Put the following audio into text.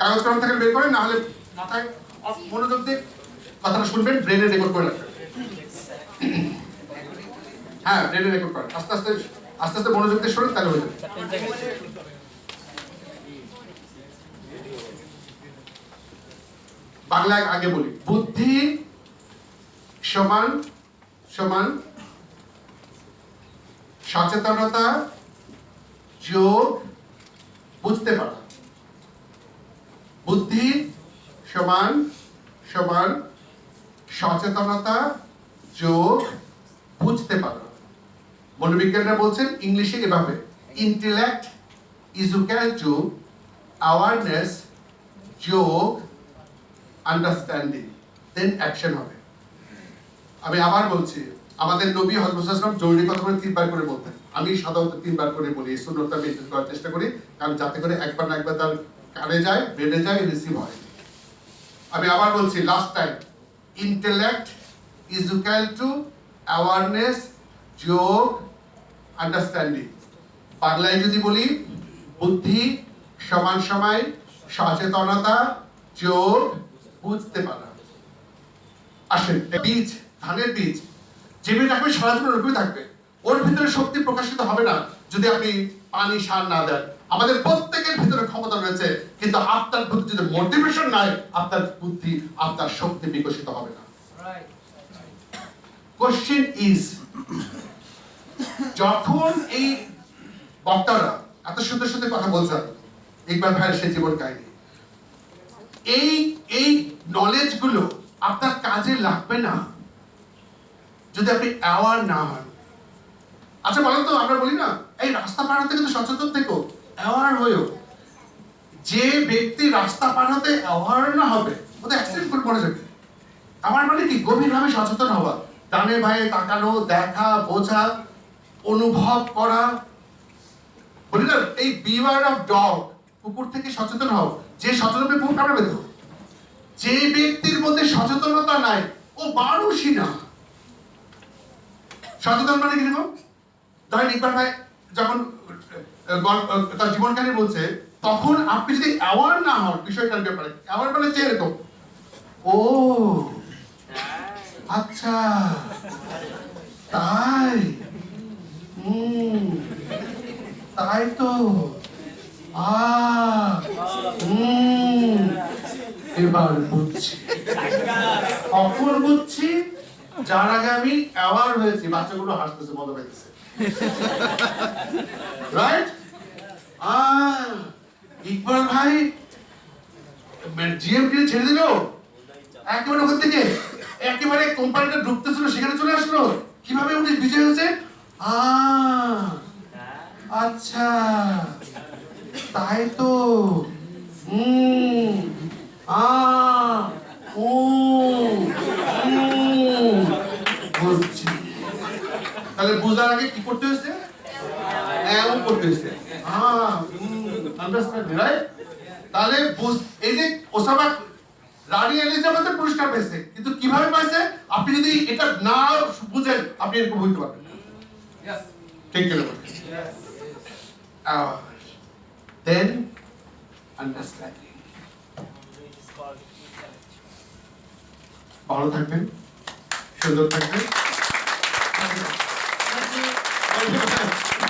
কাগজ কলম থেকে বের করেন না হলে মাথায় মনোযোগ দিয়ে কথাটা শুনবেন ব্রেনে রেকর্ড করে রাখবেন। হ্যাঁ ব্রেনে রেকর্ড করেন। আস্তে আস্তে আস্তে আস্তে মনোযোগ দিয়ে শোনেন, তাহলে হয়ে যাবে। বাংলায় আগে বলি। বুদ্ধি সমান সমান, সচেতনতা যোগ বুঝতে পারা। বুদ্ধি, সমান সমান, সচেতনতা, যোগ, বুঝতে পারা। মনোবিজ্ঞানরা বলছেন ইংলিশে এভাবে intellect is equal to awareness যোগ আন্ডারস্ট্যান্ডিং দেন অ্যাকশন হবে। আমি আবার বলছি, আমাদের নবী হজরত জরুরি কথা করে তিনবার করে বলতেন। আমি সাধারণত তিনবার করে বলি, এই শূন্যতা মেনটেন করার চেষ্টা করি, কারণ যাতে করে একবার না একবার তার কানে যায় ব্রেনে যায় রিসিভ হয়। আমি আবার বলছি last time intellect is equal to awareness যোগ আন্ডারস্ট্যান্ডিং বাংলায় যদি বলি, বুদ্ধি, সমান সময়, সচেতনতা, যোগ, বুঝতে পারা। আসেন বীজ, ধানের বীজ জেমে রাখবে সারা জীবন ওরকমই থাকবে। ওর ভিতরে শক্তি প্রকাশিত হবে না, যদি আপনি পানি সার না দেন। আমাদের প্রত্যেকের ভিতরে ক্ষমতা রয়েছে, কিন্তু আপনার প্রতি যদি মোটিভেশন নাই, আপনার বুদ্ধি, আপনার শক্তি বিকশিত হবে না। কোশ্চেন ইজ যখন এই বক্তারা, এত সুন্দর সুন্দর কথা বলছেন ইকবাল ভাইয়ের সে জীবন কাহিনী, এই এই নলেজগুলো আপনার কাজে লাগবে না, যদি আপনি অ্যাওয়ার না হন। আচ্ছা বলেন তো, আমরা বলি না, এই রাস্তা পার হতে কিন্তু সচেতন থেকো। অ্যাওয়ার হয়েও যে ব্যক্তি রাস্তা পার হতে অ্যাওয়ার না হবে, ওদের অ্যাক্সিডেন্ট করে পড়ে যাবে। আমার মানে কি? গভীরভাবে সচেতন হওয়া। ডানে ভাইয়ে তাকানো, দেখা, বোঝা, অনুভব করা। বলি না এই বিওয়ার অফ ডগ কুকুর থেকে সচেতন হও। যে সচেতন কুকুর কামড়াবে তো যে ব্যক্তির মধ্যে সচেতনতা নাই, ও মানুষই না। সচেতন মানে কীরকম ধরেন ইকবাল ভাই যখন তার জীবন কাহিনী বলছে তখন আপনি যদি অ্যাওয়ার না হন বিষয়টার ব্যাপারে অ্যাওয়ার মানে যে এরকম ও আচ্ছা তাই? হুম তাই তো হুম এবার বুঝছি। কখন বুঝছি যার আগে আমি অ্যাওয়ার হয়েছি বাচ্চাগুলো হাসতেছে মজা পাইতেছে। রাইট ইকবাল ভাই জিএমটি ছেড়ে দিল? একেবারে ওখান থেকে। একেবারে কোম্পানিটা ঢুকতেছিল সেখানে চলে আসলো। কীভাবে উনি বিজয় হয়েছে? আচ্ছা। তাই তো। হুম আ ও বুঝছি তাহলে বুঝার আগে কি করতে হয়েছে? এও করতে হয়েছে। আন্ডারস্ট্যান্ড রাইট তাহলে এই যে ওসামা রানী এলিজাবেথের পুরস্কার পেয়েছে কিন্তু কীভাবে পাইছে? আপনি যদি এটা না বুঝেন আপনি এরকম হইতে পারবেন ঠিক কিনা বলেন? আহ, ভালো থাকবেন সুন্দর থাকবেন। ありがとうございます。